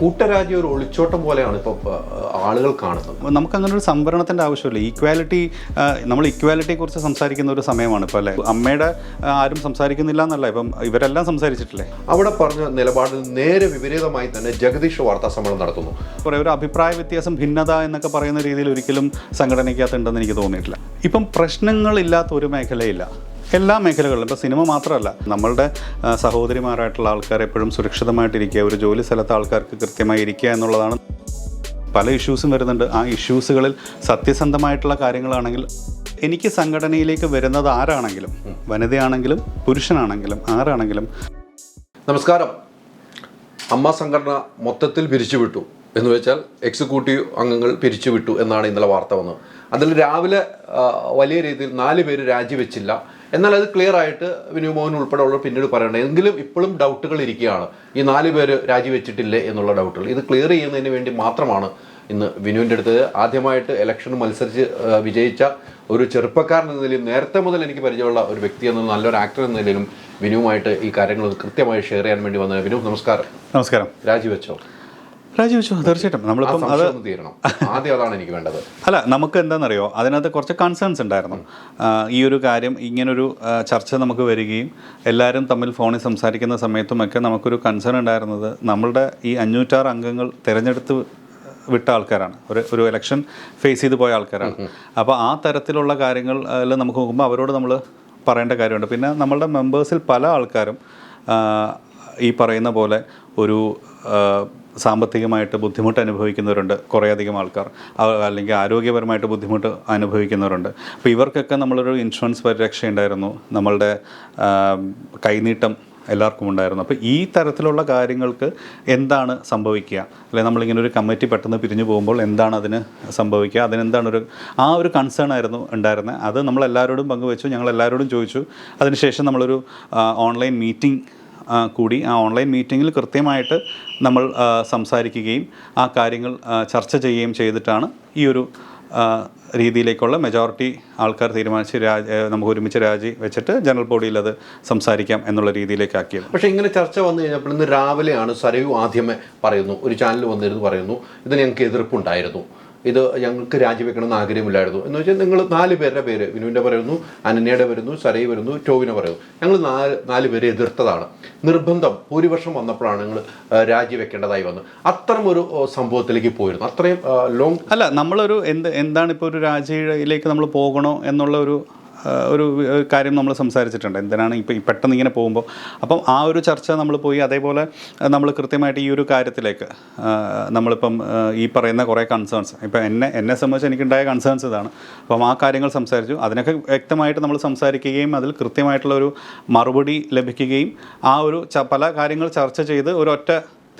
കൂട്ടരാജ്യം ഒരു ഒളിച്ചോട്ടം പോലെയാണ് ഇപ്പോൾ ആളുകൾ കാണുന്നത്. നമുക്ക് അങ്ങനെ ഒരു സംവരണത്തിന്റെ ആവശ്യമില്ല ഈക്വാലിറ്റി നമ്മൾ ഈക്വാലിറ്റിയെക്കുറിച്ച് സംസാരിക്കുന്ന ഒരു സമയമാണ് ഇപ്പോൾ അല്ലേ? അമ്മയുടെ ആരും സംസാരിക്കുന്നില്ല എന്നല്ല. ഇപ്പം ഇവരെല്ലാം സംസാരിച്ചിട്ടില്ലേ? അവിടെ പറഞ്ഞ നിലപാടിൽ നേരെ വിപരീതമായി തന്നെ ജഗദീഷ് വാർത്താ സമ്മേളനം നടത്തുന്നു. കുറേ ഒരു അഭിപ്രായ വ്യത്യാസം ഭിന്നത എന്നൊക്കെ പറയുന്ന രീതിയിൽ ഒരിക്കലും സംഘടനയ്ക്കകത്തുണ്ടെന്ന് എനിക്ക് തോന്നിയിട്ടില്ല. ഇപ്പം പ്രശ്നങ്ങളില്ലാത്ത ഒരു മേഖലയില്ല. എല്ലാ മേഖലകളിലും ഇപ്പോൾ സിനിമ മാത്രമല്ല നമ്മളുടെ സഹോദരിമാരായിട്ടുള്ള ആൾക്കാർ എപ്പോഴും സുരക്ഷിതമായിട്ടിരിക്കുക ഒരു ജോലി സ്ഥലത്ത് ആൾക്കാർക്ക് കൃത്യമായി ഇരിക്കുക എന്നുള്ളതാണ്. പല ഇഷ്യൂസും വരുന്നുണ്ട്. ആ ഇഷ്യൂസുകളിൽ സത്യസന്ധമായിട്ടുള്ള കാര്യങ്ങളാണെങ്കിൽ എനിക്ക് സംഘടനയിലേക്ക് വരുന്നത് ആരാണെങ്കിലും വനിതയാണെങ്കിലും പുരുഷനാണെങ്കിലും ആരാണെങ്കിലും. നമസ്കാരം. അമ്മ സംഘടന മൊത്തത്തിൽ പിരിച്ചുവിട്ടു എന്ന് വെച്ചാൽ എക്സിക്യൂട്ടീവ് അംഗങ്ങൾ പിരിച്ചുവിട്ടു എന്നാണ് ഇന്നലെ വാർത്ത വന്നത്. അതിൽ രാവിലെ വലിയ രീതിയിൽ നാല് പേര് രാജിവെച്ചില്ല. എന്നാൽ അത് ക്ലിയർ ആയിട്ട് വിനു മോഹൻ ഉൾപ്പെടെയുള്ളവർ പിന്നീട് പറയണം എങ്കിലും ഇപ്പോഴും ഡൗട്ടുകൾ ഇരിക്കുകയാണ്. ഈ നാല് പേര് രാജിവെച്ചിട്ടില്ലേ എന്നുള്ള ഡൗട്ടുകൾ ഇത് ക്ലിയർ ചെയ്യുന്നതിന് വേണ്ടി മാത്രമാണ് ഇന്ന് വിനുവിന്റെ അടുത്ത് ആദ്യമായിട്ട് ഇലക്ഷൻ മത്സരിച്ച് വിജയിച്ച ഒരു ചെറുപ്പക്കാരൻ എന്ന നിലയിലും നേരത്തെ മുതൽ എനിക്ക് പരിചയമുള്ള ഒരു വ്യക്തി എന്ന നല്ലൊരു ആക്ടർ എന്ന നിലയിലും വിനുവുമായിട്ട് ഈ കാര്യങ്ങൾ കൃത്യമായി ഷെയർ ചെയ്യാൻ വേണ്ടി വന്നത് വിനു നമസ്കാരം. നമസ്കാരം. രാജിവെച്ചോ? രാജിവെച്ചു തീർച്ചയായിട്ടും. നമ്മളിപ്പം അത് തീരണം. ആദ്യം അതാണ് എനിക്ക് വേണ്ടത്. അല്ല നമുക്ക് എന്താണെന്നറിയോ? അതിനകത്ത് കുറച്ച് കൺസേൺസ് ഉണ്ടായിരുന്നു. ഈ ഒരു കാര്യം ഇങ്ങനൊരു ചർച്ച നമുക്ക് വരികയും എല്ലാവരും തമ്മിൽ ഫോണിൽ സംസാരിക്കുന്ന സമയത്തുമൊക്കെ നമുക്കൊരു കൺസേൺ ഉണ്ടായിരുന്നത് നമ്മളുടെ ഈ അഞ്ഞൂറ്റാറ് അംഗങ്ങൾ തിരഞ്ഞെടുത്ത് വിട്ട ആൾക്കാരാണ്. ഒരു ഒരു ഇലക്ഷൻ ഫേസ് ചെയ്ത് പോയ ആൾക്കാരാണ്. അപ്പോൾ ആ തരത്തിലുള്ള കാര്യങ്ങൾ നമുക്ക് നോക്കുമ്പോൾ അവരോട് നമ്മൾ പറയേണ്ട കാര്യമുണ്ട്. പിന്നെ നമ്മളുടെ മെമ്പേഴ്സിൽ പല ആൾക്കാരും ഈ പറയുന്ന പോലെ ഒരു സാമ്പത്തികമായിട്ട് ബുദ്ധിമുട്ട് അനുഭവിക്കുന്നവരുണ്ട് കുറേയധികം ആൾക്കാർ. അല്ലെങ്കിൽ ആരോഗ്യപരമായിട്ട് ബുദ്ധിമുട്ട് അനുഭവിക്കുന്നവരുണ്ട്. അപ്പോൾ ഇവർക്കൊക്കെ നമ്മളൊരു ഇൻഷുറൻസ് പരിരക്ഷ ഉണ്ടായിരുന്നു. നമ്മളുടെ കൈനീട്ടം എല്ലാവർക്കും ഉണ്ടായിരുന്നു. അപ്പോൾ ഈ തരത്തിലുള്ള കാര്യങ്ങൾക്ക് എന്താണ് സംഭവിക്കുക? അല്ലെങ്കിൽ നമ്മളിങ്ങനെ ഒരു കമ്മിറ്റി പെട്ടെന്ന് പിരിഞ്ഞു പോകുമ്പോൾ എന്താണ് അതിന് സംഭവിക്കുക? അതിനെന്താണ് ഒരു ആ ഒരു കൺസേൺ ആയിരുന്നു ഉണ്ടായിരുന്നത് അത് നമ്മളെല്ലാവരോടും പങ്കുവച്ചു. ഞങ്ങൾ എല്ലാവരോടും ചോദിച്ചു. അതിനുശേഷം നമ്മളൊരു ഓൺലൈൻ മീറ്റിംഗ് കൂടി ആ ഓൺലൈൻ മീറ്റിങ്ങിൽ കൃത്യമായിട്ട് നമ്മൾ സംസാരിക്കുകയും ആ കാര്യങ്ങൾ ചർച്ച ചെയ്യുകയും ചെയ്തിട്ടാണ് ഈ ഒരു രീതിയിലേക്കുള്ള മെജോറിറ്റി ആൾക്കാർ തീരുമാനിച്ച് രാജി നമുക്ക് ഒരുമിച്ച് രാജി വെച്ചിട്ട് ജനറൽ ബോഡിയിൽ അത് സംസാരിക്കാം എന്നുള്ള രീതിയിലേക്കാക്കിയത്. പക്ഷേ ഇങ്ങനെ ചർച്ച വന്നു കഴിഞ്ഞപ്പോൾ ഇന്ന് രാവിലെയാണ് സരയു ആദ്യമേ പറയുന്നു ഒരു ചാനൽ വന്നിരുന്നു പറയുന്നു ഇത് ഞങ്ങൾക്ക് എതിർപ്പുണ്ടായിരുന്നു. ഇത് ഞങ്ങൾക്ക് രാജിവെക്കണമെന്ന് ആഗ്രഹമില്ലായിരുന്നു. എന്ന് വെച്ചാൽ നിങ്ങൾ നാല് പേരുടെ പേര് വിനുവിന്റെ പറയുന്നു അനന്യയുടെ വരുന്നു സരൈ വരുന്നു ടോവിനെ പറയുന്നു. ഞങ്ങൾ നാല് നാല് പേരെ എതിർത്തതാണ്. നിർബന്ധം ഭൂരിപക്ഷം വന്നപ്പോഴാണ് നിങ്ങൾ രാജിവെക്കേണ്ടതായി വന്നത്. അത്തരം ഒരു സംഭവത്തിലേക്ക് പോയിരുന്നു. അത്രയും ലോങ് അല്ല നമ്മളൊരു എന്ത് എന്താണ് ഇപ്പോൾ ഒരു രാജിയിലേക്ക് നമ്മൾ പോകണോ എന്നുള്ള ഒരു ഒരു കാര്യം നമ്മൾ സംസാരിച്ചിട്ടുണ്ട്. എന്തിനാണ് ഇപ്പോൾ ഈ പെട്ടെന്ന് ഇങ്ങനെ പോകുമ്പോൾ അപ്പം ആ ഒരു ചർച്ച നമ്മൾ പോയി അതേപോലെ നമ്മൾ കൃത്യമായിട്ട് ഈ ഒരു കാര്യത്തിലേക്ക് നമ്മളിപ്പം ഈ പറയുന്ന കുറേ കൺസേൺസ് ഇപ്പം എന്നെ എന്നെ സംബന്ധിച്ച് എനിക്കുണ്ടായ കൺസേൺസ് ഇതാണ്. അപ്പം ആ കാര്യങ്ങൾ സംസാരിച്ചു. അതിനൊക്കെ വ്യക്തമായിട്ട് നമ്മൾ സംസാരിക്കുകയും അതിൽ കൃത്യമായിട്ടുള്ള ഒരു മറുപടി ലഭിക്കുകയും ആ ഒരു പല കാര്യങ്ങൾ ചർച്ച ചെയ്ത് ഒരൊറ്റ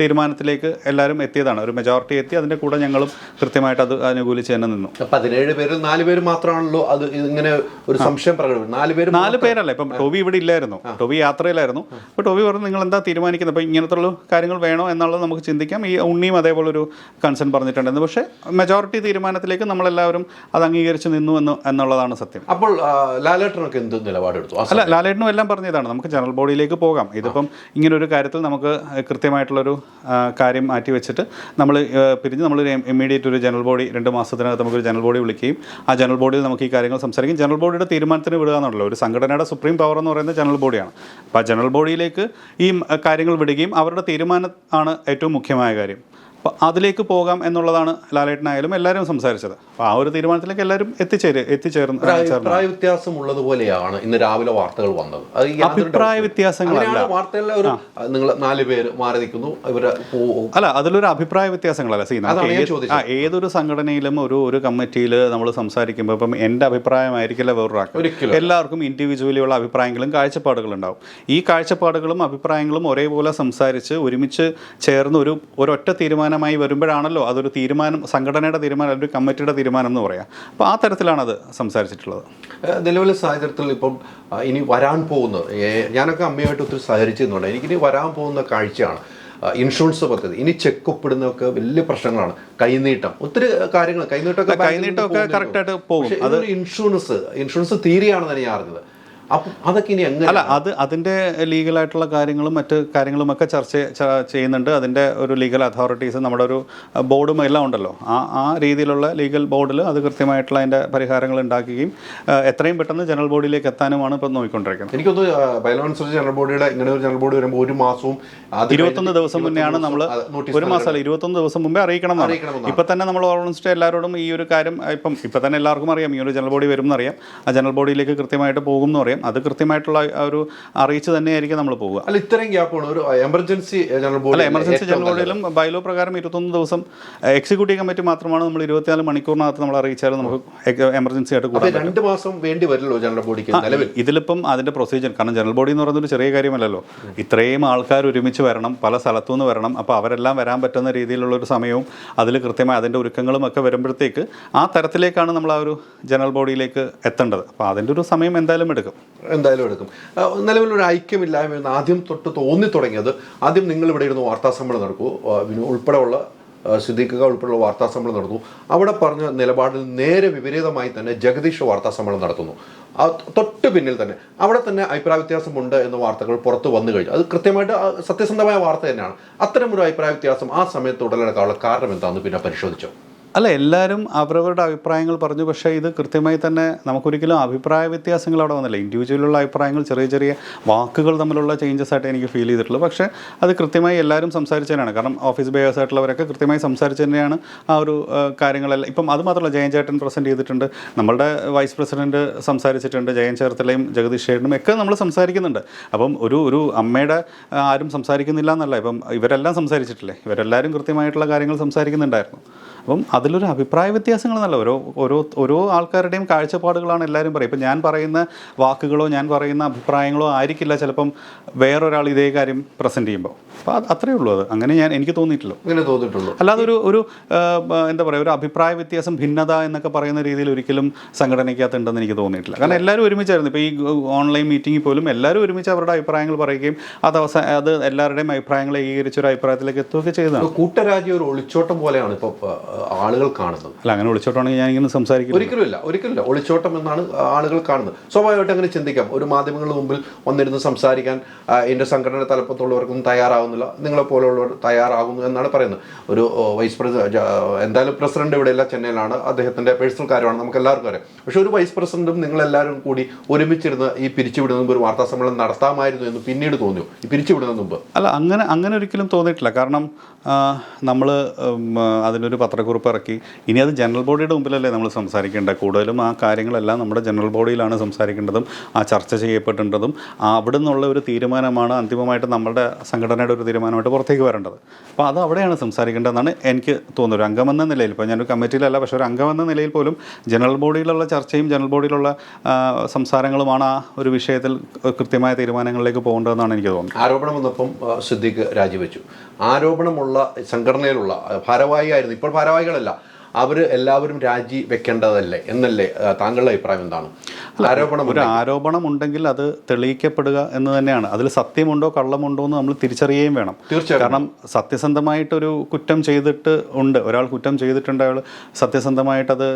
തീരുമാനത്തിലേക്ക് എല്ലാവരും എത്തിയതാണ്. ഒരു മെജോറിറ്റി എത്തി അതിന്റെ കൂടെ ഞങ്ങളും കൃത്യമായിട്ട് അത് അനുകൂലിച്ച് തന്നെ നിന്നു. പതിനേഴ് പേരിൽ നാല് പേര് മാത്രമാണല്ലോ അത് ഇങ്ങനെ ഒരു സംശയം പ്രകടനം. നാല് പേര് നാല് പേരല്ല ഇപ്പം ടോബി ഇവിടെ ഇല്ലായിരുന്നു. ടോബി യാത്രയിലായിരുന്നു. അപ്പോൾ ടോബി പറഞ്ഞു നിങ്ങൾ എന്താ തീരുമാനിക്കുന്നത്? അപ്പോൾ ഇങ്ങനത്തുള്ള കാര്യങ്ങൾ വേണോ എന്നുള്ളത് നമുക്ക് ചിന്തിക്കാം. ഈ ഉണ്ണിയും അതേപോലെ ഒരു കൺസേൺ പറഞ്ഞിട്ടുണ്ടായിരുന്നു. പക്ഷേ മെജോറിറ്റി തീരുമാനത്തിലേക്ക് നമ്മളെല്ലാവരും അത് അംഗീകരിച്ച് നിന്നു എന്ന് എന്നുള്ളതാണ് സത്യം. അപ്പോൾ ലാലേട്ടനൊക്കെ എന്ത് നിലപാടെടുത്തു? അല്ല ലാലേട്ടനും എല്ലാം പറഞ്ഞതാണ്. നമുക്ക് ജനറൽ ബോഡിയിലേക്ക് പോകാം. ഇതിപ്പം ഇങ്ങനെ ഒരു കാര്യത്തിൽ നമുക്ക് കൃത്യമായിട്ടുള്ളൊരു കാര്യം മാറ്റി വെച്ചിട്ട് നമ്മൾ പിരിഞ്ഞ് നമ്മൾ ഇമ്മീഡിയറ്റ് ഒരു ജനറൽ ബോഡി രണ്ട് മാസത്തിനകത്ത് നമുക്കൊരു ജനറൽ ബോഡി വിളിക്കുകയും ആ ജനറൽ ബോഡിയിൽ നമുക്ക് ഈ കാര്യങ്ങൾ സംസാരിക്കും ജനറൽ ബോഡിയുടെ തീരുമാനത്തിന് വിടുക എന്നുള്ളൂ ഒരു സംഘടനയുടെ സുപ്രീം പവർ എന്ന് പറയുന്നത് ജനറൽ ബോഡിയാണ്. അപ്പോൾ ആ ജനറൽ ബോഡിയിലേക്ക് ഈ കാര്യങ്ങൾ വിടുകയും അവരുടെ തീരുമാനം ആണ് ഏറ്റവും മുഖ്യമായ കാര്യം. അപ്പോൾ അതിലേക്ക് പോകാം എന്നുള്ളതാണ് ലാലേട്ടനായാലും എല്ലാവരും സംസാരിച്ചത്. അപ്പോൾ ആ ഒരു തീരുമാനത്തിലേക്ക് എല്ലാവരും എത്തിച്ചേര് എത്തിച്ചേർന്ന് ചേർന്നു. അഭിപ്രായ വ്യത്യാസം ഉള്ളതുപോലെയാണ് ഇന്ന് രാവിലെ വാർത്തകൾ വന്നത്. അഭിപ്രായ വ്യത്യാസങ്ങൾ വ്യത്യാസങ്ങളല്ല. ഒരു നിങ്ങൾ നാല് പേര് മാറി നിൽക്കുന്നു. ഇവർ പോ- അല്ല അതിലൊരു അഭിപ്രായ വ്യത്യാസങ്ങളല്ല. സീ അതാണ് ഞാൻ ചോദിച്ചത്. ആ ഏതൊരു സംഘടനയിലും ഒരു ഒരു കമ്മിറ്റിയിൽ നമ്മൾ സംസാരിക്കുമ്പോൾ ഇപ്പം എന്റെ അഭിപ്രായമായിരിക്കില്ല വേറൊരാൾക്ക്. എല്ലാവർക്കും ഇൻഡിവിജ്വലി ഉള്ള അഭിപ്രായങ്ങളും കാഴ്ചപ്പാടുകളും ഉണ്ടാവും ഈ കാഴ്ചപ്പാടുകളും അഭിപ്രായങ്ങളും ഒരേപോലെ സംസാരിച്ച് ഒരുമിച്ച് ചേർന്ന് ഒരു ഒരൊറ്റ തീരുമാനമായി വരുമ്പോഴാണല്ലോ അതൊരു തീരുമാനം സംഘടനയുടെ തീരുമാനം അല്ലെങ്കിൽ ഒരു കമ്മിറ്റിയുടെ തീരുമാനം എന്ന് പറയാം. അപ്പോൾ ആ തരത്തിലാണ് അത് സംസാരിച്ചിട്ടുള്ളത് നിലവിലെ സാഹചര്യത്തിൽ ഇപ്പം ഇനി വരാൻ പോകുന്നത് ഏഹ് ഞാനൊക്കെ അമ്മയുമായിട്ട് ഒത്തിരി സഹകരിച്ചിരുന്നുണ്ട്. എനിക്കിനി വരാൻ പോകുന്ന കാഴ്ചയാണ് ഇൻഷുറൻസ് പദ്ധതി. ഇനി ചെക്ക് ഒപ്പിടുന്നതൊക്കെ വലിയ പ്രശ്നങ്ങളാണ്. കൈനീട്ടം. ഒത്തിരി കാര്യങ്ങൾ. കൈനീട്ടമൊക്കെ കൈനീട്ടമൊക്കെ പോകുന്നേ ആയിട്ട് പോകും. പക്ഷേ ഇൻഷുറൻസ് ഇൻഷുറൻസ് തീരെയാണെന്നാണ് ഞാൻ അറിഞ്ഞത്. അപ്പം അതൊക്കെ ഇനി എങ്ങനെ അല്ല അത് അതിന്റെ ലീഗലായിട്ടുള്ള കാര്യങ്ങളും മറ്റ് കാര്യങ്ങളുമൊക്കെ ചർച്ച ചെയ്യുന്നുണ്ട്. അതിന്റെ ഒരു ലീഗൽ അതോറിറ്റീസ് നമ്മുടെ ഒരു ബോർഡും എല്ലാം ഉണ്ടല്ലോ. ആ ആ രീതിയിലുള്ള ലീഗൽ ബോർഡിൽ അത് കൃത്യമായിട്ടുള്ള അതിന്റെ പരിഹാരങ്ങൾ ഉണ്ടാക്കുകയും എത്രയും പെട്ടെന്ന് ജനറൽ ബോഡിയിലേക്ക് എത്താനുമാണ് ഇപ്പം നോക്കിക്കൊണ്ടിരിക്കുന്നത്. എനിക്കൊന്ന് ബൈലോൺസറി ജനറൽ ബോഡിയുടെ ഇങ്ങനെ ഒരു ജനറൽ ബോഡി വരുമ്പോൾ ഒരു മാസവും ഇരുപത്തൊന്ന് ദിവസം മുന്നെയാണ് നമ്മൾ ഒരു മാസം മാസമല്ല ഇരുപത്തൊന്ന് ദിവസം മുമ്പേ അറിയിക്കണം ഇപ്പം തന്നെ നമ്മൾ ഓൾമോസ്റ്റ് എല്ലാവരോടും ഈ ഒരു കാര്യം ഇപ്പം ഇപ്പം തന്നെ എല്ലാവർക്കും അറിയാം ഈ ഒരു ജനറൽ ബോഡി വരും എന്നറിയാം ആ ജനറൽ ബോഡിയിലേക്ക് കൃത്യമായിട്ട് പോകും എന്ന് അറിയാം അത് കൃത്യമായിട്ടുള്ള ഒരു അറിയിച്ച് തന്നെയായിരിക്കും നമ്മൾ പോവുക. അല്ല ഇത്രയും ഗ്യാപ്പാണ് ഒരു എമർജൻസി ജനറൽ അല്ല എമർജൻസി ജനറൽ ബോഡിയിലും ബൈലോ പ്രകാരം ഇരുപത്തൊന്ന് ദിവസം എക്സിക്യൂട്ടീവ് കമ്മിറ്റി മാത്രമാണ് നമ്മൾ ഇരുപത്തിനാല് മണിക്കൂറിനകത്ത് നമ്മൾ അറിയിച്ചാലും നമുക്ക് എമർജൻസി ആയിട്ട് കൂടാൻ രണ്ട് മാസം വേണ്ടി വരില്ലോ ജനറൽ ബോഡിക്ക് നിലവിൽ? ഇതിലിപ്പം അതിന്റെ പ്രൊസീജിയർ കാരണം ജനറൽ ബോഡി എന്ന് പറയുന്നത് ഒരു ചെറിയ കാര്യമല്ലല്ലോ. ഇത്രയും ആൾക്കാർ ഒരുമിച്ച് വരണം പല സ്ഥലത്തു നിന്ന് വരണം അപ്പോൾ അവരെല്ലാം വരാൻ പറ്റുന്ന രീതിയിലുള്ള ഒരു സമയവും അതിൽ കൃത്യമായി അതിന്റെ ഒരുക്കങ്ങളും ഒക്കെ വരുമ്പോഴത്തേക്ക് ആ തരത്തിലേക്കാണ് നമ്മൾ ആ ഒരു ജനറൽ ബോഡിയിലേക്ക് എത്തേണ്ടത്. അപ്പോൾ അതിന്റെ ഒരു സമയം എന്തായാലും എടുക്കും. എന്തായാലും എടുക്കും. നിലവിലൊരു ഐക്യമില്ലായ്മ എന്ന് ആദ്യം തൊട്ട് തോന്നി തുടങ്ങിയത് ആദ്യം നിങ്ങൾ ഇവിടെ ഇരുന്ന് വാർത്താ സമ്മേളനം നടക്കൂ. ഉൾപ്പെടെയുള്ള സിദ്ദീഖുക ഉൾപ്പെടെയുള്ള വാർത്താ സമ്മേളനം നടന്നു. അവിടെ പറഞ്ഞ നിലപാടിൽ നേരെ വിപരീതമായി തന്നെ ജഗദീഷ് വാർത്താ സമ്മേളനം നടത്തുന്നു. തൊട്ട് പിന്നിൽ തന്നെ. അവിടെ തന്നെ അഭിപ്രായ വ്യത്യാസമുണ്ട് എന്ന വാർത്തകൾ പുറത്ത് വന്നു കഴിഞ്ഞു. അത് കൃത്യമായിട്ട് സത്യസന്ധമായ വാർത്ത തന്നെയാണ്. അത്തരമൊരു അഭിപ്രായ വ്യത്യാസം ആ സമയത്ത് ഉടലെടുക്കാനുള്ള കാരണം എന്താണെന്ന് പിന്നെ പരിശോധിച്ചോ? അല്ല എല്ലാവരും അവരവരുടെ അഭിപ്രായങ്ങൾ പറഞ്ഞു. പക്ഷേ ഇത് കൃത്യമായി തന്നെ നമുക്കൊരിക്കലും അഭിപ്രായ വ്യത്യാസങ്ങൾ അവിടെ വന്നില്ല. ഇൻഡിവിജ്വലുള്ള അഭിപ്രായങ്ങൾ ചെറിയ ചെറിയ വാക്കുകൾ തമ്മിലുള്ള ചേഞ്ചസ് ആയിട്ട് എനിക്ക് ഫീൽ ചെയ്തിട്ടുള്ളൂ പക്ഷേ അത് കൃത്യമായി എല്ലാവരും സംസാരിച്ചതിനാണ്. കാരണം ഓഫീസ് ബേസ് ആയിട്ടുള്ളവരൊക്കെ കൃത്യമായി സംസാരിച്ചു തന്നെയാണ് ആ ഒരു കാര്യങ്ങളെല്ലാം. ഇപ്പം അത് മാത്രമല്ല ജയൻ ചേട്ടൻ പ്രസന്റ് ചെയ്തിട്ടുണ്ട്. നമ്മളുടെ വൈസ് പ്രസിഡന്റ് സംസാരിച്ചിട്ടുണ്ട്. ജയൻ ചേർത്തലയും ജഗദീഷ് ചേട്ടനും ഒക്കെ നമ്മൾ സംസാരിക്കുന്നുണ്ട്. അപ്പം ഒരു ഒരു അമ്മയുടെ ആരും സംസാരിക്കുന്നില്ല എന്നല്ല. ഇപ്പം ഇവരെല്ലാം സംസാരിച്ചിട്ടില്ലേ? ഇവരെല്ലാവരും കൃത്യമായിട്ടുള്ള കാര്യങ്ങൾ സംസാരിക്കുന്നുണ്ടായിരുന്നു. അപ്പം അതിലൊരു അഭിപ്രായ വ്യത്യാസങ്ങളെന്നല്ല ഓരോ ഓരോ ഓരോ ആൾക്കാരുടെയും കാഴ്ചപ്പാടുകളാണ് എല്ലാവരും പറയും ഇപ്പം ഞാൻ പറയുന്ന വാക്കുകളോ ഞാൻ പറയുന്ന അഭിപ്രായങ്ങളോ ആയിരിക്കില്ല ചിലപ്പം വേറൊരാൾ ഇതേ കാര്യം പ്രസന്റ് ചെയ്യുമ്പോൾ. അപ്പോൾ അത് അത്രയേ ഉള്ളൂ അത്. അങ്ങനെ ഞാൻ എനിക്ക് തോന്നിയിട്ടില്ല. അങ്ങനെ തോന്നിയിട്ടുള്ളൂ. അല്ലാതെ ഒരു ഒരു എന്താ പറയുക ഒരു അഭിപ്രായ വ്യത്യാസം ഭിന്നത എന്നൊക്കെ പറയുന്ന രീതിയിൽ ഒരിക്കലും സംഘടനയ്ക്കകത്തുണ്ടെന്ന് എനിക്ക് തോന്നിയിട്ടില്ല. കാരണം എല്ലാവരും ഒരുമിച്ചായിരുന്നു. ഇപ്പോൾ ഈ ഓൺലൈൻ മീറ്റിംഗിൽ പോലും എല്ലാവരും ഒരുമിച്ച് അവരുടെ അഭിപ്രായങ്ങൾ പറയുകയും അത് അവസാന അത് എല്ലാവരുടെയും അഭിപ്രായങ്ങൾ ഏകീകരിച്ച ഒരു അഭിപ്രായത്തിലേക്ക് എത്തുകയൊക്കെ ചെയ്തതാണ്. കൂട്ടരാജ്യ ഒരു ഒളിച്ചോട്ടം പോലെയാണ് ഇപ്പോൾ ആളുകൾ കാണുന്നത്. അല്ല അങ്ങനെ ഒളിച്ചോട്ടമാണെങ്കിൽ ഞാൻ ഇങ്ങനെ സംസാരിക്കും ഒരിക്കലുമില്ല ഒരിക്കലുമില്ല. ഒളിച്ചോട്ടം എന്നാണ് ആളുകൾ കാണുന്നത്. സ്വാഭാവികമായിട്ട് അങ്ങനെ ചിന്തിക്കാം. ഒരു മാധ്യമങ്ങളുടെ മുമ്പിൽ വന്നിരുന്ന് സംസാരിക്കാൻ എന്റെ സംഘടന തലപ്പത്തുള്ളവർക്കൊന്നും തയ്യാറാവുന്നില്ല നിങ്ങളെ പോലെയുള്ളവർ തയ്യാറാകുന്നു എന്നാണ് പറയുന്നത്. ഒരു വൈസ് പ്രസിഡന്റ് എന്തായാലും പ്രസിഡന്റ് ഇവിടെയല്ല ചെന്നൈയിലാണ്. അദ്ദേഹത്തിന്റെ പേഴ്സണൽ കാര്യമാണ് നമുക്ക് എല്ലാവർക്കും അറിയാം. പക്ഷെ ഒരു വൈസ് പ്രസിഡന്റും നിങ്ങളെല്ലാവരും കൂടി ഒരുമിച്ചിരുന്ന് ഈ പിരിച്ചുവിടുന്ന മുമ്പ് ഒരു വാർത്താ സമ്മേളനം നടത്താമായിരുന്നു എന്ന് പിന്നീട് തോന്നിയോ? ഈ പിരിച്ചുവിടുന്ന മുമ്പ്? അല്ല അങ്ങനെ അങ്ങനെ ഒരിക്കലും തോന്നിയിട്ടില്ല. കാരണം നമ്മൾ അതിനൊരു പത്രക്കുറിപ്പ് ഇറക്കി. ഇനി അത് ജനറൽ ബോഡിയുടെ മുമ്പിലല്ലേ നമ്മൾ സംസാരിക്കേണ്ടത്? കൂടുതലും ആ കാര്യങ്ങളെല്ലാം നമ്മുടെ ജനറൽ ബോഡിയിലാണ് സംസാരിക്കേണ്ടതും ആ ചർച്ച ചെയ്യപ്പെടേണ്ടതും അവിടെ നിന്നുള്ള ഒരു തീരുമാനമാണ് അന്തിമമായിട്ട് നമ്മുടെ സംഘടനയുടെ ഒരു തീരുമാനമായിട്ട് പുറത്തേക്ക് വരേണ്ടത്. അപ്പോൾ അത് അവിടെയാണ് സംസാരിക്കേണ്ടതെന്നാണ് എനിക്ക് തോന്നുന്നത്. ഒരു അംഗമെന്ന നിലയിൽ ഇപ്പോൾ ഞാനൊരു കമ്മിറ്റിയിലല്ല പക്ഷേ ഒരു അംഗമെന്ന നിലയിൽ പോലും ജനറൽ ബോഡിയിലുള്ള ചർച്ചയും ജനറൽ ബോഡിയിലുള്ള സംസാരങ്ങളുമാണ് ആ ഒരു വിഷയത്തിൽ കൃത്യമായ തീരുമാനങ്ങളിലേക്ക് പോകേണ്ടതെന്നാണ് എനിക്ക് തോന്നുന്നത്. ആരോപണം വന്നപ്പം സിദ്ദീഖ് രാജിവെച്ചു. ആരോപണമുള്ള സംഘടനയിലുള്ള ഭാരവാഹിയായിരുന്നു. ഇപ്പോൾ ഭാരവാഹികളല്ല. അവർ എല്ലാവരും രാജി വെക്കേണ്ടതല്ലേ എന്നല്ലേ താങ്കളുടെ അഭിപ്രായം എന്താണ്? ആരോപണം ഒരു ആരോപണം ഉണ്ടെങ്കിൽ അത് തെളിയിക്കപ്പെടുക എന്ന് തന്നെയാണ്. അതിൽ സത്യമുണ്ടോ കള്ളമുണ്ടോ എന്ന് നമ്മൾ തിരിച്ചറിയുകയും വേണം. തീർച്ചയായും കാരണം സത്യസന്ധമായിട്ടൊരു കുറ്റം ചെയ്തിട്ട് ഉണ്ട്. ഒരാൾ കുറ്റം ചെയ്തിട്ടുണ്ട് അയാൾ സത്യസന്ധമായിട്ട് അത്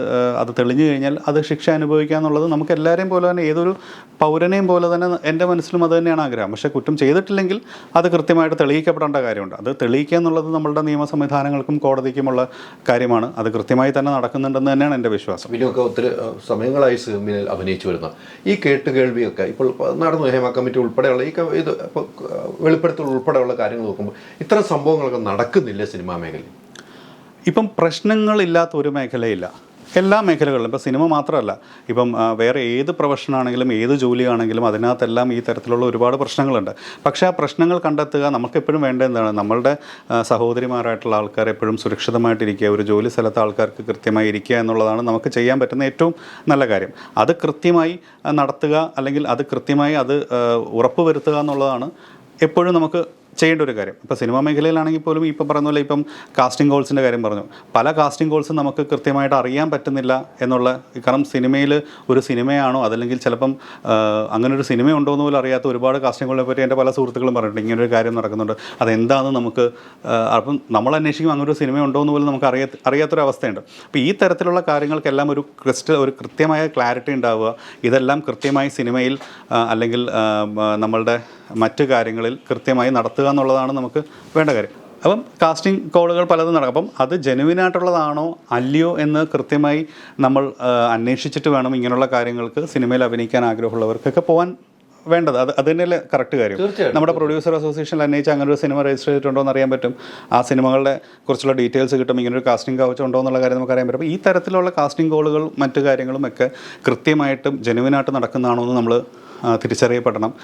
അത് തെളിഞ്ഞു കഴിഞ്ഞാൽ അത് ശിക്ഷ അനുഭവിക്കുക എന്നുള്ളത് നമുക്ക് എല്ലാവരെയും പോലെ തന്നെ ഏതൊരു പൗരനെയും പോലെ തന്നെ എന്റെ മനസ്സിലും അത് തന്നെയാണ് ആഗ്രഹം. പക്ഷേ കുറ്റം ചെയ്തിട്ടില്ലെങ്കിൽ അത് കൃത്യമായിട്ട് തെളിയിക്കപ്പെടേണ്ട കാര്യമുണ്ട്. അത് തെളിയിക്കുക എന്നുള്ളത് നമ്മളുടെ നിയമ സംവിധാനങ്ങൾക്കും കോടതിക്കുമുള്ള കാര്യമാണ്. അത് കൃത്യമായി തന്നെ നടക്കുന്നുണ്ടെന്ന് തന്നെയാണ് എന്റെ വിശ്വാസം. വിനുവൊക്കെ ഒത്തിരി സമയങ്ങളായി സിനിമയിൽ അഭിനയിച്ചു വരുന്ന ഈ കേട്ടുകേൾവിയൊക്കെ ഇപ്പോൾ ഇപ്പൊ നടന്നു ഹേമ കമ്മിറ്റി ഉൾപ്പെടെയുള്ള ഈ ഇത് ഇപ്പോൾ വെളിപ്പെടുത്തൽ ഉൾപ്പെടെയുള്ള കാര്യങ്ങൾ നോക്കുമ്പോൾ ഇത്തരം സംഭവങ്ങളൊക്കെ നടക്കുന്നില്ല സിനിമാ മേഖലയിൽ? ഇപ്പം പ്രശ്നങ്ങളില്ലാത്ത ഒരു മേഖലയില്ല. എല്ലാ മേഖലകളിലും ഇപ്പം സിനിമ മാത്രമല്ല ഇപ്പം വേറെ ഏത് പ്രൊഫഷനാണെങ്കിലും ഏത് ജോലിയാണെങ്കിലും അതിനകത്തെല്ലാം ഈ തരത്തിലുള്ള ഒരുപാട് പ്രശ്നങ്ങളുണ്ട്. പക്ഷേ ആ പ്രശ്നങ്ങൾ കണ്ടെത്തുക നമുക്കെപ്പോഴും വേണ്ട എന്താണ്? നമ്മളുടെ സഹോദരിമാരായിട്ടുള്ള ആൾക്കാർ എപ്പോഴും സുരക്ഷിതമായിട്ടിരിക്കുക ഒരു ജോലി സ്ഥലത്ത് ആൾക്കാർക്ക് കൃത്യമായി ഇരിക്കുക എന്നുള്ളതാണ് നമുക്ക് ചെയ്യാൻ പറ്റുന്ന ഏറ്റവും നല്ല കാര്യം. അത് കൃത്യമായി നടത്തുക അല്ലെങ്കിൽ അത് കൃത്യമായി അത് ഉറപ്പുവരുത്തുക എന്നുള്ളതാണ് എപ്പോഴും നമുക്ക് ചെയ്യേണ്ട ഒരു കാര്യം. ഇപ്പോൾ സിനിമാ മേഖലയിലാണെങ്കിൽ പോലും ഇപ്പം പറഞ്ഞ പോലെ ഇപ്പം കാസ്റ്റിംഗ് കോൾസിന്റെ കാര്യം പറഞ്ഞു. പല കാസ്റ്റിംഗ് കോൾസും നമുക്ക് കൃത്യമായിട്ട് അറിയാൻ പറ്റുന്നില്ല എന്നുള്ള കാരണം സിനിമയിൽ ഒരു സിനിമയാണോ അതല്ലെങ്കിൽ ചിലപ്പം അങ്ങനെ ഒരു സിനിമ ഉണ്ടോ എന്ന് പോലും അറിയാത്ത ഒരുപാട് കാസ്റ്റിംഗ് കോളിനെ പറ്റി എന്റെ പല സുഹൃത്തുക്കളും പറഞ്ഞിട്ടുണ്ട്. ഇങ്ങനെ ഒരു കാര്യം നടക്കുന്നുണ്ട്. അതെന്താണെന്ന് നമുക്ക് അപ്പം നമ്മൾ അന്വേഷിക്കും അങ്ങനെ ഒരു സിനിമ ഉണ്ടോ എന്ന് പോലും നമുക്ക് അറിയാ അറിയാത്തൊരവസ്ഥയുണ്ട് അപ്പോൾ ഈ തരത്തിലുള്ള കാര്യങ്ങൾക്കെല്ലാം ഒരു ക്രിസ്റ്റൽ ഒരു കൃത്യമായ ക്ലാരിറ്റി ഉണ്ടാവുക ഇതെല്ലാം കൃത്യമായി സിനിമയിൽ അല്ലെങ്കിൽ നമ്മളുടെ മറ്റു കാര്യങ്ങളിൽ കൃത്യമായി നടത്തുക എന്നുള്ളതാണ് നമുക്ക് വേണ്ട കാര്യം. അപ്പം കാസ്റ്റിംഗ് കോളുകൾ പലതും നടക്കും. അപ്പം അത് ജെനുവിനായിട്ടുള്ളതാണോ അല്ലയോ എന്ന് കൃത്യമായി നമ്മൾ അന്വേഷിച്ചിട്ട് വേണം ഇങ്ങനെയുള്ള കാര്യങ്ങൾക്ക് സിനിമയിൽ അഭിനയിക്കാൻ ആഗ്രഹമുള്ളവർക്കൊക്കെ പോകാൻ വേണ്ടത്. അത് അത് തന്നെയല്ലേ കറക്റ്റ് കാര്യം. നമ്മുടെ പ്രൊഡ്യൂസർ അസോസിയേഷനിൽ അന്വേഷിച്ച് അങ്ങനെ ഒരു സിനിമ രജിസ്റ്റർ ചെയ്തിട്ടുണ്ടോ എന്ന് അറിയാൻ പറ്റും. ആ സിനിമകളുടെ കുറിച്ചുള്ള ഡീറ്റെയിൽസ് കിട്ടും ഇങ്ങനെ ഒരു കാസ്റ്റിംഗ് കൗച്ച് ഉണ്ടോ എന്നുള്ള കാര്യം നമുക്ക് അറിയാൻ പറ്റും. അപ്പോൾ ഈ തരത്തിലുള്ള കാസ്റ്റിംഗ് കോളുകൾ മറ്റു കാര്യങ്ങളും ഒക്കെ കൃത്യമായിട്ടും ജെനുവിനായിട്ട് നടക്കുന്നതാണോ എന്ന് നമ്മൾ തിരിച്ചറിയപ്പെടണം.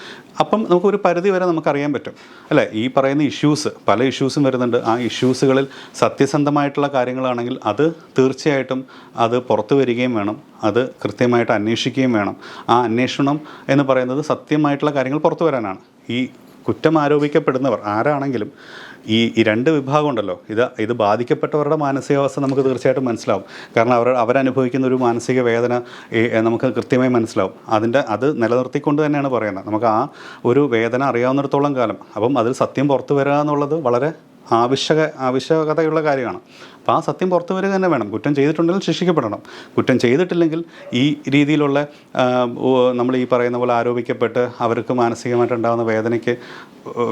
അപ്പം നമുക്കൊരു പരിധി വരെ നമുക്കറിയാൻ പറ്റും. അല്ലേ? ഈ പറയുന്ന ഇഷ്യൂസ് പല ഇഷ്യൂസും വരുന്നുണ്ട്. ആ ഇഷ്യൂസുകളിൽ സത്യസന്ധമായിട്ടുള്ള കാര്യങ്ങളാണെങ്കിൽ അത് തീർച്ചയായിട്ടും അത് പുറത്തു വരികയും വേണം. അത് കൃത്യമായിട്ട് അന്വേഷിക്കുകയും വേണം. ആ അന്വേഷണം എന്ന് പറയുന്നത് സത്യമായിട്ടുള്ള കാര്യങ്ങൾ പുറത്തു വരാനാണ്. ഈ കുറ്റം ആരോപിക്കപ്പെടുന്നവർ ആരാണെങ്കിലും ഈ രണ്ട് വിഭാഗം ഉണ്ടല്ലോ. ഇത് ഇത് ബാധിക്കപ്പെട്ടവരുടെ മാനസികാവസ്ഥ നമുക്ക് തീർച്ചയായിട്ടും മനസ്സിലാവും. കാരണം അവർ അവരനുഭവിക്കുന്ന ഒരു മാനസിക വേദന നമുക്ക് കൃത്യമായി മനസ്സിലാവും. അതിന്റെ അത് നിലനിർത്തിക്കൊണ്ട് തന്നെയാണ് പറയുന്നത്. നമുക്ക് ആ ഒരു വേദന അറിയാവുന്നിടത്തോളം കാലം. അപ്പം അതിൽ സത്യം പുറത്തു വരിക എന്നുള്ളത് വളരെ ആവശ്യക ആവശ്യകതയുള്ള കാര്യമാണ്. അപ്പോൾ ആ സത്യം പുറത്തു വരിക തന്നെ വേണം. കുറ്റം ചെയ്തിട്ടുണ്ടെങ്കിൽ ശിക്ഷിക്കപ്പെടണം. കുറ്റം ചെയ്തിട്ടില്ലെങ്കിൽ ഈ രീതിയിലുള്ള നമ്മൾ ഈ പറയുന്ന പോലെ ആരോപിക്കപ്പെട്ട് അവർക്ക് മാനസികമായിട്ടുണ്ടാകുന്ന വേദനയ്ക്ക്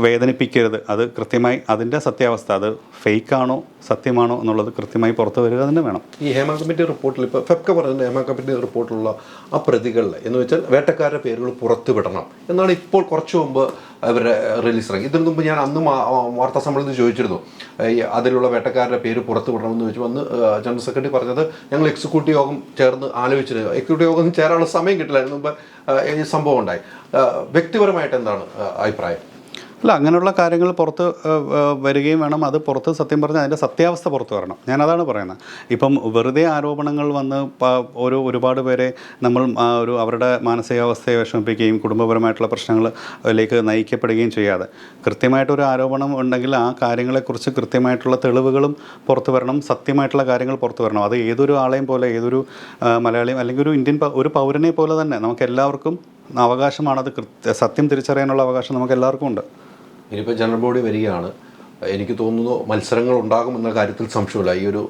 വേദനിപ്പിക്കരുത്. അത് കൃത്യമായി അതിന്റെ സത്യാവസ്ഥ. അത് ഫേക്കാണോ സത്യമാണോ എന്നുള്ളത് കൃത്യമായി പുറത്തു വരിക തന്നെ വേണം. ഈ ഹേമ കമ്മിറ്റി റിപ്പോർട്ടിൽ ഇപ്പോൾ ഫെപ്ക പറഞ്ഞ ഹേമ കമ്മിറ്റി റിപ്പോർട്ടിലുള്ള ആ പ്രതികളിൽ എന്ന് വെച്ചാൽ വേട്ടക്കാരുടെ പേരുകൾ പുറത്തു വിടണം എന്നാണ് ഇപ്പോൾ കുറച്ചു മുമ്പ് അവരെ റിലീസ് ഇറങ്ങി. ഇതിനു മുമ്പ് ഞാൻ അന്നും വാർത്താ സമ്മേളനത്തിൽ ചോദിച്ചിരുന്നു. അതിലുള്ള വേട്ടക്കാരുടെ പേര് പുറത്തു വിടണമെന്ന് ചോദിച്ചു. വന്ന് ജനറൽ സെക്രട്ടറി പറഞ്ഞത് ഞങ്ങൾ എക്സിക്യൂട്ടീവ് യോഗം ചേർന്ന് ആലോചിച്ചിരുന്നു എക്സിക്യൂട്ടീവ് യോഗം ചേരാനുള്ള സമയം കിട്ടില്ലായിരുന്നു. മുമ്പ് ഈ സംഭവം ഉണ്ടായി. വ്യക്തിപരമായിട്ട് എന്താണ് അഭിപ്രായം? അല്ല അങ്ങനെയുള്ള കാര്യങ്ങൾ പുറത്ത് വരികയും വേണം. അത് പുറത്ത് സത്യം പറഞ്ഞാൽ അതിന്റെ സത്യാവസ്ഥ പുറത്ത് വരണം. ഞാനതാണ് പറയുന്നത്. ഇപ്പം വെറുതെ ആരോപണങ്ങൾ വന്ന് ഒരു ഒരുപാട് പേരെ നമ്മൾ ഒരു അവരുടെ മാനസികാവസ്ഥയെ വിഷമിപ്പിക്കുകയും കുടുംബപരമായിട്ടുള്ള പ്രശ്നങ്ങളിലേക്ക് നയിക്കപ്പെടുകയും ചെയ്യാതെ. കൃത്യമായിട്ടൊരു ആരോപണം ഉണ്ടെങ്കിൽ ആ കാര്യങ്ങളെക്കുറിച്ച് കൃത്യമായിട്ടുള്ള തെളിവുകളും പുറത്തു വരണം. സത്യമായിട്ടുള്ള കാര്യങ്ങൾ പുറത്തു വരണം. അത് ഏതൊരു ആളെയും പോലെ ഏതൊരു മലയാളിയും അല്ലെങ്കിൽ ഒരു ഇന്ത്യൻ ഒരു പൗരനെ പോലെ തന്നെ നമുക്ക് എല്ലാവർക്കും അവകാശമാണത് കൃത്യ സത്യം തിരിച്ചറിയാനുള്ള അവകാശം നമുക്ക് എല്ലാവർക്കും ഉണ്ട്. ഇനിയിപ്പോൾ ജനറൽ ബോഡി വരികയാണ്. എനിക്ക് തോന്നുന്നു മത്സരങ്ങൾ ഉണ്ടാകും എന്ന കാര്യത്തിൽ സംശയമില്ല. ഈ ഒരു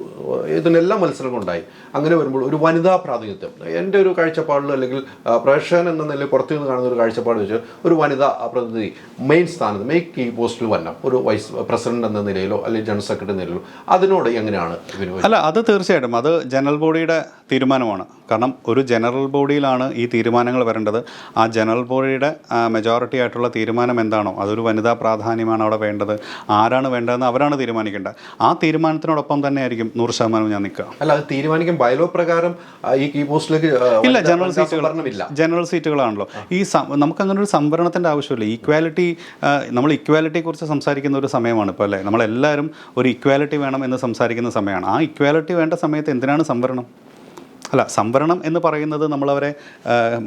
ഇതിനെല്ലാം മത്സരങ്ങളുണ്ടായി. അങ്ങനെ വരുമ്പോൾ ഒരു വനിതാ പ്രാതിനിധ്യം. എന്റെ ഒരു കാഴ്ചപ്പാടിൽ അല്ലെങ്കിൽ പ്രേക്ഷകൻ എന്ന നിലയിൽ പുറത്തു നിന്ന് കാണുന്ന ഒരു കാഴ്ചപ്പാട് വെച്ച് ഒരു വനിതാ പ്രതിനിധി മെയിൻ സ്ഥാനത്ത് മെയിൻ കീ പോസ്റ്റിൽ വന്ന ഒരു വൈസ് പ്രസിഡന്റ് എന്ന നിലയിലോ അല്ലെങ്കിൽ ജനറൽ സെക്രട്ടറി നിലയിലോ അതിനോട് എങ്ങനെയാണ് അല്ല അത് തീർച്ചയായിട്ടും. അത് ജനറൽ ബോഡിയുടെ തീരുമാനമാണ്. കാരണം ഒരു ജനറൽ ബോഡിയിലാണ് ഈ തീരുമാനങ്ങൾ വരേണ്ടത്. ആ ജനറൽ ബോഡിയുടെ മെജോറിറ്റി ആയിട്ടുള്ള തീരുമാനം എന്താണോ അതൊരു വനിതാ പ്രാധാന്യമാണ് അവിടെ വേണ്ടത്. ആരാണ് വേണ്ടതെന്ന് അവരാണ് തീരുമാനിക്കേണ്ടത്. ആ തീരുമാനത്തിനോടൊപ്പം തന്നെ ആയിരിക്കും നൂറ് ശതമാനം ഞാൻ നിൽക്കുക. അല്ല അത് തീരുമാനിക്കും. ബയലോ പ്രകാരം ഈ കീ പോസ്റ്റിലേക്ക് ഇല്ല ജനറൽ സീറ്റുകൾ ജനറൽ സീറ്റുകളാണല്ലോ. ഈ നമുക്ക് അങ്ങനെ ഒരു സംവരണത്തിന്റെ ആവശ്യമില്ല. ഈക്വാലിറ്റി നമ്മൾ ഇക്വാലിറ്റിയെ കുറിച്ച് സംസാരിക്കുന്ന ഒരു സമയമാണ് ഇപ്പോൾ അല്ലേ? നമ്മളെല്ലാവരും ഒരു ഇക്വാലിറ്റി വേണം എന്ന് സംസാരിക്കുന്ന സമയമാണ്. ആ ഇക്വാലിറ്റി വേണ്ട സമയത്ത് എന്തിനാണ് സംവരണം? അല്ല സംവരണം എന്ന് പറയുന്നത് നമ്മളവരെ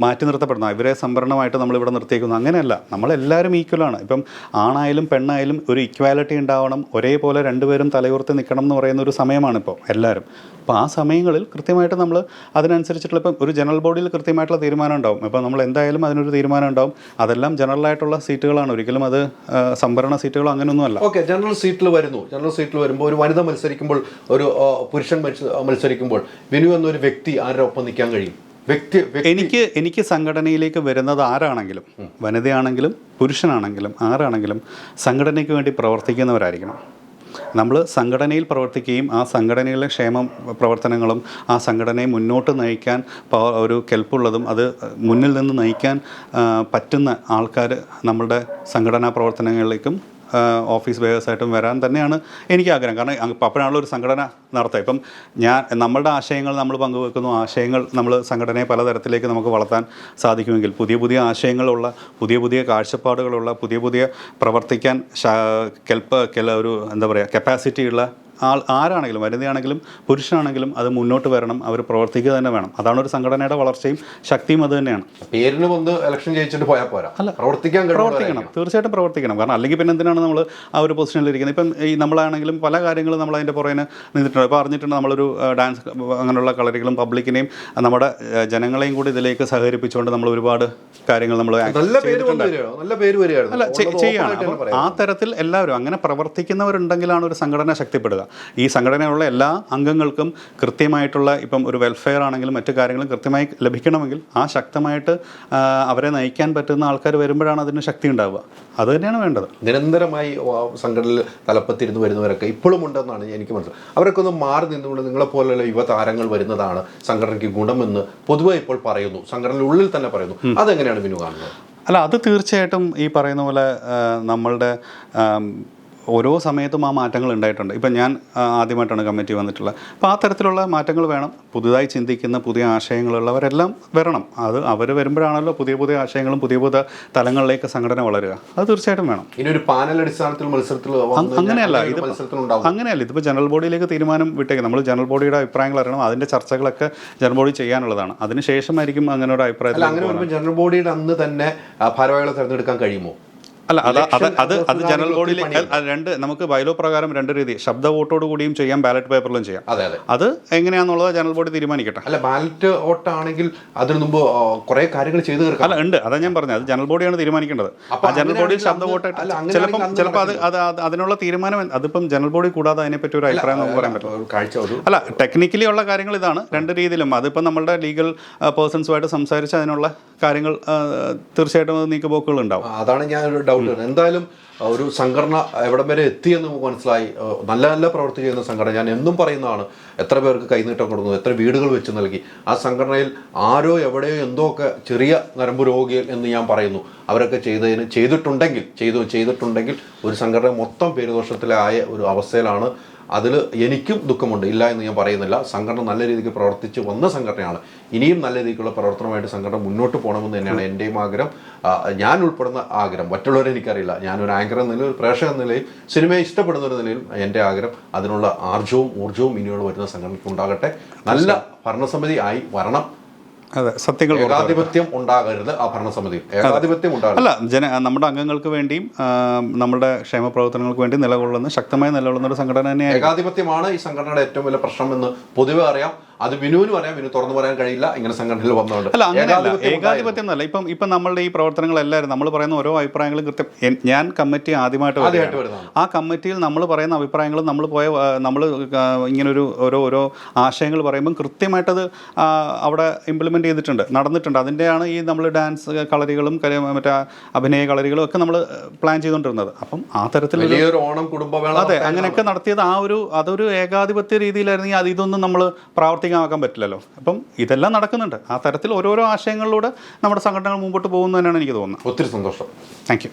മാറ്റി നിർത്തപ്പെടുന്ന. ഇവരെ സംവരണമായിട്ട് നമ്മളിവിടെ നിർത്തിയേക്കുന്നു. അങ്ങനെയല്ല. നമ്മളെല്ലാവരും ഈക്വലാണ് ഇപ്പം ആണായാലും പെണ്ണായാലും ഒരു ഇക്വാലിറ്റി ഉണ്ടാവണം. ഒരേപോലെ രണ്ടുപേരും തലയുർത്തി നിൽക്കണം എന്ന് പറയുന്ന ഒരു സമയമാണിപ്പോൾ എല്ലാവരും. അപ്പോൾ ആ സമയങ്ങളിൽ കൃത്യമായിട്ട് നമ്മൾ അതിനനുസരിച്ചിട്ടുള്ള ഇപ്പം ഒരു ജനറൽ ബോഡിയിൽ കൃത്യമായിട്ടുള്ള തീരുമാനം ഉണ്ടാവും. ഇപ്പോൾ നമ്മൾ എന്തായാലും അതിനൊരു തീരുമാനം ഉണ്ടാവും. അതെല്ലാം ജനറലായിട്ടുള്ള സീറ്റുകളാണ്. ഒരിക്കലും അത് സംവരണ സീറ്റുകളോ അങ്ങനെയൊന്നുമല്ല ഓക്കെ ജനറൽ സീറ്റിൽ വരുന്നു. ജനറൽ സീറ്റിൽ വരുമ്പോൾ ഒരു വനിത മത്സരിക്കുമ്പോൾ ഒരു പുരുഷൻ മത്സരിക്കുമ്പോൾ വിനു എന്നൊരു വ്യക്തി ആരുടെ ഒപ്പം നിൽക്കാൻ കഴിയും? വ്യക്തി എനിക്ക് എനിക്ക് സംഘടനയിലേക്ക് വരുന്നത് ആരാണെങ്കിലും വനിതയാണെങ്കിലും പുരുഷനാണെങ്കിലും ആരാണെങ്കിലും സംഘടനയ്ക്ക് വേണ്ടി പ്രവർത്തിക്കുന്നവരായിരിക്കണം. നമ്മൾ സംഘടനയിൽ പ്രവർത്തിക്കുകയും ആ സംഘടനയിലെ ക്ഷേമ പ്രവർത്തനങ്ങളും ആ സംഘടനയെ മുന്നോട്ട് നയിക്കാൻ ഒരു കെൽപ്പുള്ളതും അത് മുന്നിൽ നിന്ന് നയിക്കാൻ പറ്റുന്ന ആൾക്കാർ നമ്മളുടെ സംഘടനാ പ്രവർത്തനങ്ങളിലേക്കും ഓഫീസ് ബേഴ്സായിട്ടും വരാൻ തന്നെയാണ് എനിക്ക് ആഗ്രഹം. കാരണം അപ്പോഴാണല്ലോ ഒരു സംഘടന നടത്തുക. ഇപ്പം ഞാൻ നമ്മളുടെ ആശയങ്ങൾ നമ്മൾ പങ്കുവെക്കുന്നു ആശയങ്ങൾ നമ്മൾ സംഘടനയെ പലതരത്തിലേക്ക് നമുക്ക് വളർത്താൻ സാധിക്കുമെങ്കിൽ പുതിയ പുതിയ ആശയങ്ങളുള്ള പുതിയ പുതിയ കാഴ്ചപ്പാടുകളുള്ള പുതിയ പുതിയ പ്രവർത്തിക്കാൻ കെൽപ്പ് ഒരു എന്താ പറയുക കപ്പാസിറ്റി ഉള്ള ആൾ ആരാണെങ്കിലും വനിതയാണെങ്കിലും പുരുഷനാണെങ്കിലും അത് മുന്നോട്ട് വരണം അവർ പ്രവർത്തിക്കുക തന്നെ വേണം. അതാണ് ഒരു സംഘടനയുടെ വളർച്ചയും ശക്തിയും അത് തന്നെയാണ്. പേരിന് വന്ന് ഇലക്ഷൻ ജയിച്ചിട്ട് പോയാൽ പോരാ. അല്ല പ്രവർത്തിക്കാൻ പ്രവർത്തിക്കണം. തീർച്ചയായിട്ടും പ്രവർത്തിക്കണം. കാരണം അല്ലെങ്കിൽ പിന്നെ എന്തിനാണ് നമ്മൾ ആ ഒരു പൊസിഷനിൽ ഇരിക്കുന്നത് ഇപ്പം ഈ നമ്മളാണെങ്കിലും പല കാര്യങ്ങളും നമ്മൾ അതിന്റെ പുറകെ നിന്നിട്ടുണ്ട്. ഇപ്പോൾ അറിഞ്ഞിട്ടുണ്ട് നമ്മളൊരു ഡാൻസ് അങ്ങനെയുള്ള കളരികളും പബ്ലിക്കിനെയും നമ്മുടെ ജനങ്ങളെയും കൂടി ഇതിലേക്ക് സഹകരിപ്പിച്ചുകൊണ്ട് നമ്മൾ ഒരുപാട് കാര്യങ്ങൾ നമ്മൾ നല്ല പേര് അല്ല ചെയ്യാണ്. ആ തരത്തിൽ എല്ലാവരും അങ്ങനെ പ്രവർത്തിക്കുന്നവരുണ്ടെങ്കിലാണ് ഒരു സംഘടന ശക്തിപ്പെടുക. ഈ സംഘടനയുള്ള എല്ലാ അംഗങ്ങൾക്കും കൃത്യമായിട്ടുള്ള ഇപ്പം ഒരു വെൽഫെയർ ആണെങ്കിലും മറ്റു കാര്യങ്ങളും കൃത്യമായി ലഭിക്കണമെങ്കിൽ ആ ശക്തമായിട്ട് അവരെ നയിക്കാൻ പറ്റുന്ന ആൾക്കാർ വരുമ്പോഴാണ് അതിന് ശക്തി ഉണ്ടാവുക. അത് തന്നെയാണ് വേണ്ടത്. നിരന്തരമായി സംഘടനയിൽ തലപ്പത്തിരുന്ന് വരുന്നവരൊക്കെ ഇപ്പോഴും ഉണ്ടെന്നാണ് എനിക്ക് മനസ്സിലായത് അവരൊക്കെ ഒന്ന് മാറി നിന്നുകൊണ്ട് നിങ്ങളെപ്പോലുള്ള യുവതാരങ്ങൾ വരുന്നതാണ് സംഘടനയ്ക്ക് ഗുണമെന്ന് പൊതുവെ ഇപ്പോൾ പറയുന്നു. സംഘടനയുടെ ഉള്ളിൽ തന്നെ പറയുന്നു. അതെങ്ങനെയാണ് വിനു കാണുന്നത്? അല്ല അത് തീർച്ചയായിട്ടും ഈ പറയുന്ന പോലെ നമ്മളുടെ ഓരോ സമയത്തും ആ മാറ്റങ്ങൾ ഉണ്ടായിട്ടുണ്ട്. ഇപ്പം ഞാൻ ആദ്യമായിട്ടാണ് കമ്മിറ്റി വന്നിട്ടുള്ളത്. അപ്പോൾ ആ തരത്തിലുള്ള മാറ്റങ്ങൾ വേണം. പുതുതായി ചിന്തിക്കുന്ന പുതിയ ആശയങ്ങളുള്ളവരെല്ലാം വരണം. അത് അവർ വരുമ്പോഴാണല്ലോ പുതിയ പുതിയ ആശയങ്ങളും പുതിയ പുതിയ തലങ്ങളിലേക്ക് സംഘടന വളരുക. അത് തീർച്ചയായിട്ടും വേണം. ഇനി ഒരു പാനൽ അടിസ്ഥാനത്തിൽ മത്സരത്തിൽ അങ്ങനെയല്ല. ഇത് അങ്ങനെയല്ല. ഇതിപ്പോൾ ജനറൽ ബോഡിയിലേക്ക് തീരുമാനം വിട്ടേക്കും. നമ്മൾ ജനറൽ ബോഡിയുടെ അഭിപ്രായങ്ങൾ അറിയണം. അതിന്റെ ചർച്ചകളൊക്കെ ജനറൽ ബോഡി ചെയ്യാനുള്ളതാണ്. അതിനുശേഷമായിരിക്കും അങ്ങനെ ഒരു അഭിപ്രായത്തിൽ അങ്ങനെ ജനറൽ ബോഡിയുടെ അന്ന് തന്നെ ഭാരവാഹികളെ തിരഞ്ഞെടുക്കാൻ കഴിയുമോ? അല്ല അത് അത് അത് അത് ജനറൽ ബോഡിയിൽ രണ്ട് നമുക്ക് ബൈലോ പ്രകാരം രണ്ട് രീതി. ശബ്ദ വോട്ടോട് കൂടിയും ചെയ്യാം ബാലറ്റ് പേപ്പറിലും ചെയ്യാം. അതെ അതെ. അത് എങ്ങനെയാണെന്നുള്ളത് ജനറൽ ബോഡി തീരുമാനിക്കട്ടെ. അല്ല ബാലറ്റ് വോട്ടാണെങ്കിൽ അതിനു മുമ്പ് കുറെ കാര്യങ്ങൾ ചെയ്തു തീർക്കാം അല്ല ഉണ്ട്. അതാ ഞാൻ പറഞ്ഞത്. അത് ജനറൽ ബോഡിയാണ് തീരുമാനിക്കേണ്ടത്. ആ ജനറൽ ബോഡിയിൽ ശബ്ദ വോട്ട് ചിലപ്പം ചിലപ്പോൾ അത് അത് അത് അതിനുള്ള തീരുമാനം അതിപ്പം ജനറൽ ബോഡി കൂടാതെ അതിനെപ്പറ്റി ഒരു അഭിപ്രായം നമുക്ക് പറയാൻ പറ്റും അല്ല ടെക്നിക്കലി ഉള്ള കാര്യങ്ങൾ ഇതാണ്. രണ്ട് രീതിയിലും. അതിപ്പം നമ്മുടെ ലീഗൽ പേഴ്സൺസുമായിട്ട് സംസാരിച്ച് അതിനുള്ള കാര്യങ്ങൾ തീർച്ചയായിട്ടും നീക്കുപോക്കുകൾ ഉണ്ടാവും. അതാണ് ഞാൻ ഒരു ഡൗട്ട് എന്തായാലും ഒരു സംഘടന എവിടം വരെ എത്തിയെന്ന് നമുക്ക് മനസ്സിലായി. നല്ല നല്ല പ്രവർത്തി ചെയ്യുന്ന സംഘടന. ഞാൻ എന്നും പറയുന്നതാണ് എത്ര പേർക്ക് കൈനീട്ടം കൊടുക്കുന്നു എത്ര വീടുകൾ വെച്ച് നൽകി. ആ സംഘടനയിൽ ആരോ എവിടെയോ എന്തോ ഒക്കെ ചെറിയ നരമ്പ് രോഗികൾ എന്ന് ഞാൻ പറയുന്നു. അവരൊക്കെ ചെയ്തതിന് ചെയ്തിട്ടുണ്ടെങ്കിൽ ചെയ്തു ചെയ്തിട്ടുണ്ടെങ്കിൽ ഒരു സംഘടന മൊത്തം പേരുദോഷത്തിലായ ഒരു അവസ്ഥയിലാണ്. അതിൽ എനിക്കും ദുഃഖമുണ്ട്. ഇല്ല എന്ന് ഞാൻ പറയുന്നില്ല. സംഘടന നല്ല രീതിക്ക് പ്രവർത്തിച്ച് വന്ന സംഘടനയാണ്. ഇനിയും നല്ല രീതിക്കുള്ള പ്രവർത്തനമായിട്ട് സംഘടന മുന്നോട്ട് പോകണമെന്ന് തന്നെയാണ് എന്റെയും ആഗ്രഹം. ഞാൻ ഉൾപ്പെടുന്ന ആഗ്രഹം. മറ്റുള്ളവരെ എനിക്കറിയില്ല. ഞാനൊരു ആങ്കർ എന്ന നിലയിൽ ഒരു പ്രേക്ഷക എന്ന നിലയിൽ സിനിമയെ ഇഷ്ടപ്പെടുന്ന ഒരു നിലയിൽ എന്റെ ആഗ്രഹം അതിനുള്ള ആർജവും ഊർജവും ഇനിയുള്ള വരുന്ന സംഘടനയ്ക്ക് ഉണ്ടാകട്ടെ. നല്ല ഭരണസമിതി ആയി വരണം. അതെ സത്യങ്ങൾ ഏകാധിപത്യം ഉണ്ടാകരുത് ആ ഭരണസമിതിയിൽ. ഏകാധിപത്യം ഉണ്ടാകരുത്. അല്ല ജന നമ്മുടെ അംഗങ്ങൾക്ക് വേണ്ടിയും നമ്മുടെ ക്ഷേമ പ്രവർത്തനങ്ങൾക്ക് വേണ്ടി നിലകൊള്ളുന്ന ശക്തമായി നിലകൊള്ളുന്ന ഒരു സംഘടന തന്നെയാണ് ഏകാധിപത്യമാണ് ഈ സംഘടനയുടെ ഏറ്റവും വലിയ പ്രശ്നം എന്ന് പൊതുവെ അറിയാം. അത് വിനുവിന് പറയാം വിനു തുറന്നു പറയാൻ കഴിയില്ല ഇങ്ങനെ സംഘടനയിൽ വന്നതുകൊണ്ട് അല്ല അങ്ങനെയല്ല ഏകാധിപത്യം എന്നല്ല. ഇപ്പം ഇപ്പം നമ്മളുടെ ഈ പ്രവർത്തനങ്ങളെല്ലാവരും നമ്മൾ പറയുന്ന ഓരോ അഭിപ്രായങ്ങളും കൃത്യം ഞാൻ കമ്മിറ്റി ആദ്യമായിട്ട്. ആ കമ്മിറ്റിയിൽ നമ്മൾ പറയുന്ന അഭിപ്രായങ്ങളും നമ്മൾ പോയ നമ്മൾ ഇങ്ങനൊരു ഓരോ ഓരോ ആശയങ്ങൾ പറയുമ്പം കൃത്യമായിട്ടത് അവിടെ ഇംപ്ലിമെന്റ് ചെയ്തിട്ടുണ്ട് നടന്നിട്ടുണ്ട്. അതിന്റെയാണ് ഈ നമ്മൾ ഡാൻസ് കളരികളും മറ്റേ അഭിനയ കളരികളും ഒക്കെ നമ്മൾ പ്ലാൻ ചെയ്തുകൊണ്ടിരുന്നത് അപ്പം ആ തരത്തിൽ ഓണം കുടുംബമേള അതെ അങ്ങനെയൊക്കെ നടത്തിയത് ആ ഒരു അതൊരു ഏകാധിപത്യ രീതിയിലായിരുന്നെങ്കിൽ അത് ഇതൊന്നും നമ്മൾ പ്രാവർത്തികമാക്കാൻ പറ്റില്ലല്ലോ. അപ്പം ഇതെല്ലാം നടക്കുന്നുണ്ട്. ആ തരത്തിൽ ഓരോരോ ആശയങ്ങളിലൂടെ നമ്മുടെ സംഘടനകൾ മുമ്പോട്ട് പോകുന്നു തന്നെയാണ് എനിക്ക് തോന്നുന്നത്. ഒത്തിരി സന്തോഷം. Thank you